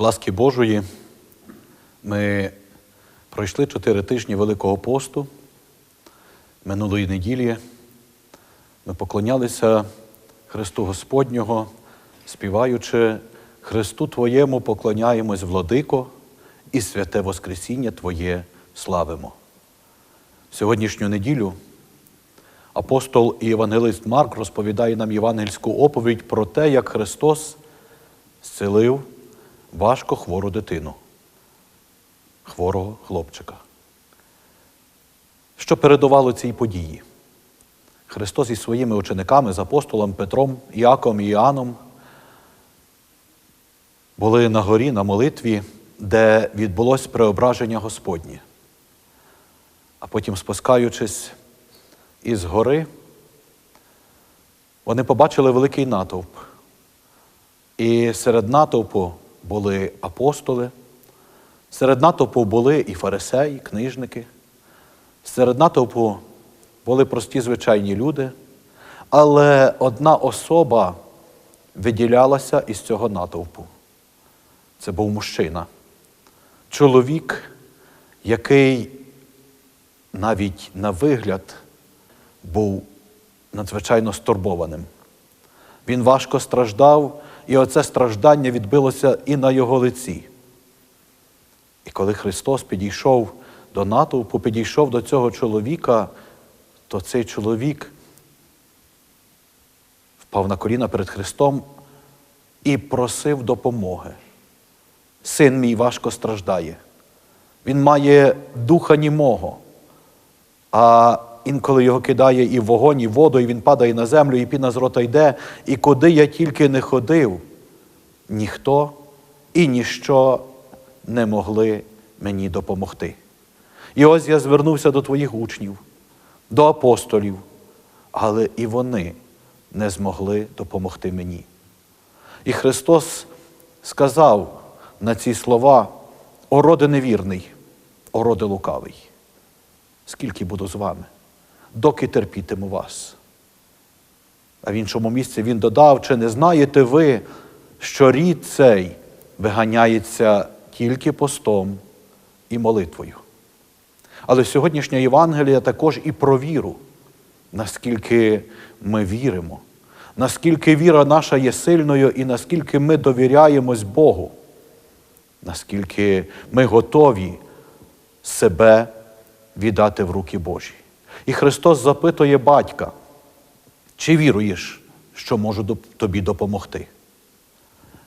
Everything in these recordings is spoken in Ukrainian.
ласки Божої ми пройшли чотири тижні Великого посту. Минулої неділі ми поклонялися Христу Господнього, співаючи Христу Твоєму поклоняємось, владико, і святе Воскресіння Твоє славимо. Сьогоднішню неділю апостол і євангелист Марк розповідає нам євангельську оповідь про те, як Христос зцілив важко хвору дитину, хворого хлопчика. Що передувало цій події? Христос із своїми учениками, з апостолом Петром, Іаком і Іоанном були на горі на молитві, де відбулось преображення Господнє. А потім, спускаючись із гори, вони побачили великий натовп. І серед натовпу були апостоли, серед натовпу були і фарисеї, книжники, серед натовпу були прості звичайні люди, але одна особа виділялася із цього натовпу. Це був мужчина, чоловік, який навіть на вигляд був надзвичайно стурбованим. Він важко страждав, і оце страждання відбилося і на його лиці. І коли Христос підійшов до натовпу, підійшов до цього чоловіка, то цей чоловік впав на коліна перед Христом і просив допомоги. Син мій важко страждає. Він має духа німого, а інколи його кидає і в вогонь, і в воду, і він падає на землю, і піна з рота йде. І куди я тільки не ходив, ніхто і ніщо не могли мені допомогти. І ось я звернувся до твоїх учнів, до апостолів, але і вони не змогли допомогти мені. І Христос сказав на ці слова: о роде невірний, о роде лукавий. Скільки буду з вами, доки терпітиму вас. А в іншому місці він додав: чи не знаєте ви, що рід цей виганяється тільки постом і молитвою? Але сьогоднішня Євангелія також і про віру, наскільки ми віримо, наскільки віра наша є сильною і наскільки ми довіряємось Богу, наскільки ми готові себе віддати в руки Божі. І Христос запитує батька, чи віруєш, що можу тобі допомогти?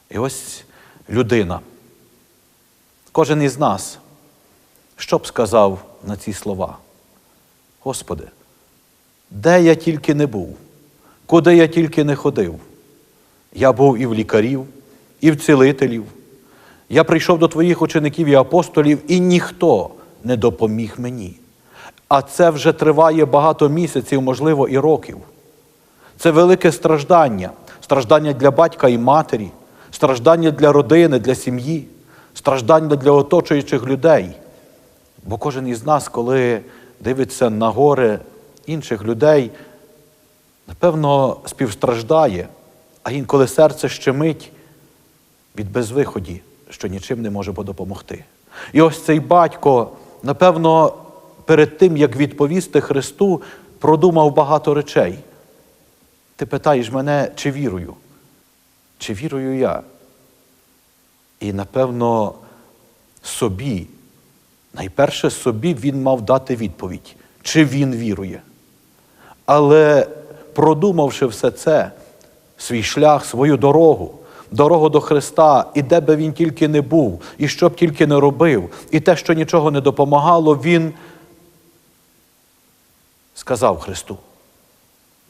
І ось людина, кожен із нас, що б сказав на ці слова? Господи, де я тільки не був, куди я тільки не ходив. Я був і в лікарів, і в цілителів. Я прийшов до твоїх учеників і апостолів, і ніхто не допоміг мені. А це вже триває багато місяців, можливо, і років. Це велике страждання, страждання для батька і матері, страждання для родини, для сім'ї, страждання для оточуючих людей. Бо кожен із нас, коли дивиться на горе інших людей, напевно, співстраждає, а інколи серце щемить від безвиході, що нічим не може допомогти. І ось цей батько, напевно, перед тим, як відповісти Христу, продумав багато речей. Ти питаєш мене, чи вірую? Чи вірую я? І, напевно, собі, найперше собі він мав дати відповідь, чи він вірує. Але продумавши все це, свій шлях, свою дорогу, дорогу до Христа, і де би він тільки не був, і що б тільки не робив, і те, що нічого не допомагало, він сказав Христу: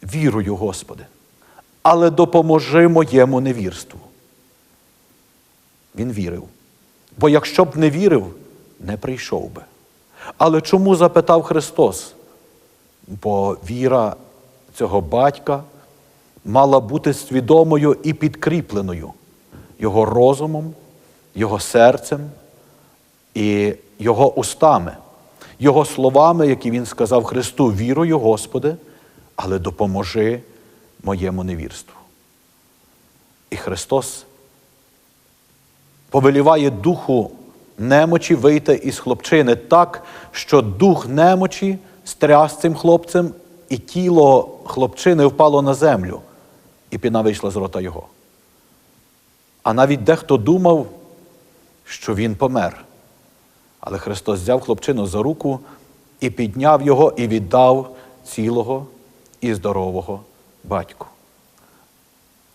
Вірую, Господи, але допоможи моєму невірству. Він вірив. Бо якщо б не вірив, не прийшов би. Але чому запитав Христос? Бо віра цього батька мала бути свідомою і підкріпленою його розумом, його серцем і його устами, його словами, які він сказав Христу, вірую, Господи, але допоможи моєму невірству. І Христос повеліває духу немочі вийти із хлопчини так, що дух немочі стряс цим хлопцем, і тіло хлопчини впало на землю, і піна вийшла з рота його. А навіть дехто думав, що він помер. Але Христос взяв хлопчину за руку і підняв його, і віддав цілого і здорового батьку.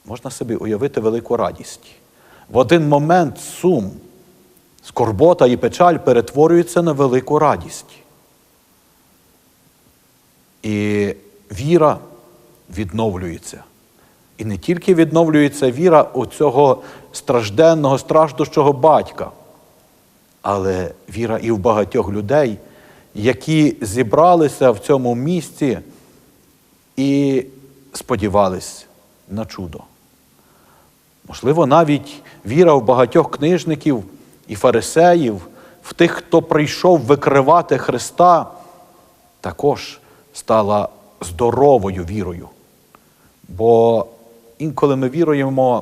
Можна собі уявити велику радість. В один момент сум, скорбота і печаль перетворюються на велику радість. І віра відновлюється. І не тільки відновлюється віра у цього стражденного, страждущого батька, але віра і в багатьох людей, які зібралися в цьому місці і сподівались на чудо. Можливо, навіть віра в багатьох книжників і фарисеїв, в тих, хто прийшов викривати Христа, також стала здоровою вірою. Бо інколи ми віруємо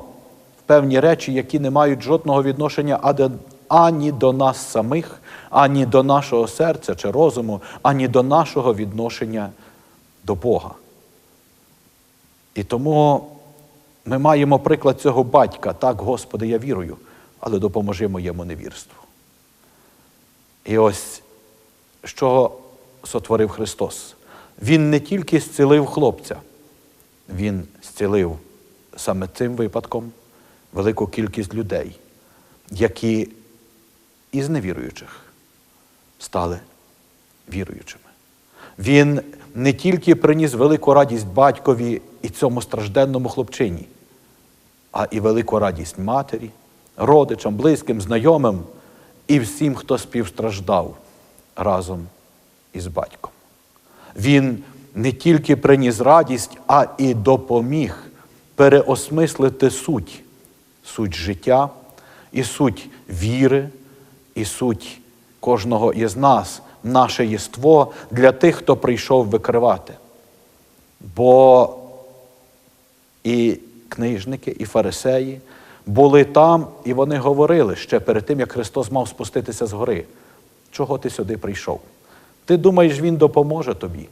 в певні речі, які не мають жодного відношення ані до нас самих, ані до нашого серця чи розуму, ані до нашого відношення до Бога. І тому ми маємо приклад цього батька. Так, Господи, я вірую, але допоможи моєму невірству. І ось що сотворив Христос. Він не тільки зцілив хлопця, Він зцілив саме цим випадком велику кількість людей, які із невіруючих стали віруючими. Він не тільки приніс велику радість батькові і цьому стражденному хлопчині, а і велику радість матері, родичам, близьким, знайомим і всім, хто співстраждав разом із батьком. Він не тільки приніс радість, а і допоміг переосмислити суть, суть життя, і суть віри, і суть кожного із нас, наше єство для тих, хто прийшов викривати. Бо і книжники, і фарисеї були там, і вони говорили ще перед тим, як Христос мав спуститися з гори. Чого ти сюди прийшов? Ти думаєш, Він допоможе тобі?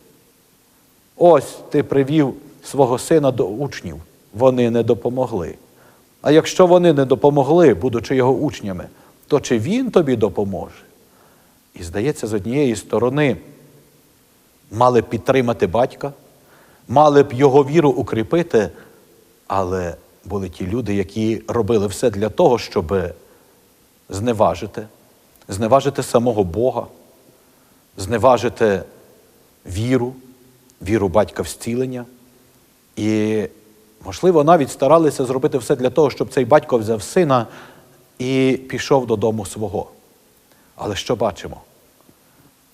Ось ти привів свого сина до учнів, вони не допомогли. А якщо вони не допомогли, будучи його учнями, то чи він тобі допоможе? І здається, з однієї сторони мали б підтримати батька, мали б його віру укріпити, але були ті люди, які робили все для того, щоб зневажити, зневажити самого Бога, зневажити віру, віру батька в зцілення. І, можливо, навіть старалися зробити все для того, щоб цей батько взяв сина і пішов додому свого. Але що бачимо?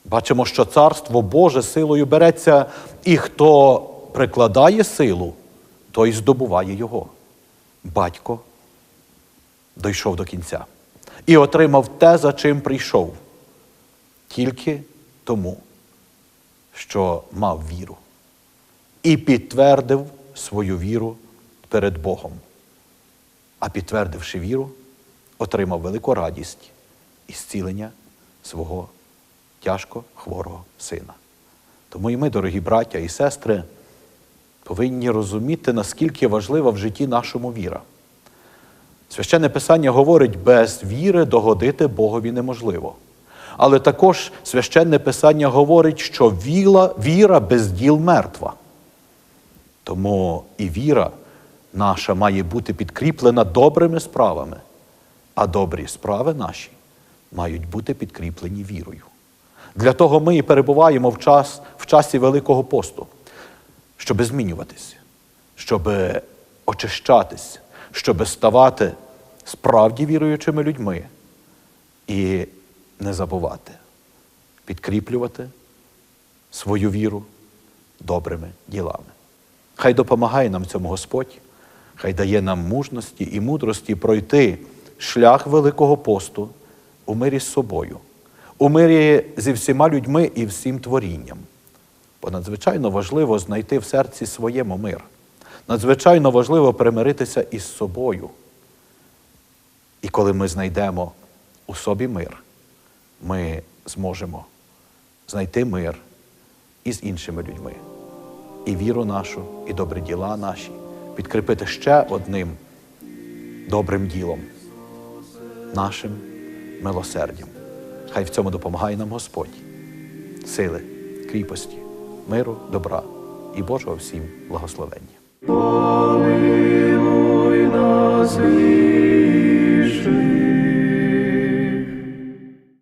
Бачимо, що царство Боже силою береться, і хто прикладає силу, той здобуває його. Батько дійшов до кінця і отримав те, за чим прийшов, тільки тому, що мав віру, і підтвердив свою віру перед Богом. А підтвердивши віру, отримав велику радість і зцілення свого тяжко хворого сина. Тому і ми, дорогі браття і сестри, повинні розуміти, наскільки важлива в житті нашому віра. Священне Писання говорить, без віри догодити Богові неможливо. Але також священне Писання говорить, що віра, віра без діл мертва. Тому і віра наша має бути підкріплена добрими справами, а добрі справи наші мають бути підкріплені вірою. Для того ми і перебуваємо в, час, в часі Великого посту, щоб змінюватися, щоб очищатись, щоб ставати справді віруючими людьми і не забувати, підкріплювати свою віру добрими ділами. Хай допомагає нам цьому Господь, хай дає нам мужності і мудрості пройти шлях Великого посту у мирі з собою, у мирі зі всіма людьми і всім творінням. Бо надзвичайно важливо знайти в серці своєму мир. Надзвичайно важливо примиритися із собою. І коли ми знайдемо у собі мир, ми зможемо знайти мир і з іншими людьми. І віру нашу, і добрі діла наші підкріпити ще одним добрим ділом, нашим милосердям. Хай в цьому допомагає нам Господь, сили, кріпості, миру, добра і Божого всім благословення. Помилуй нас,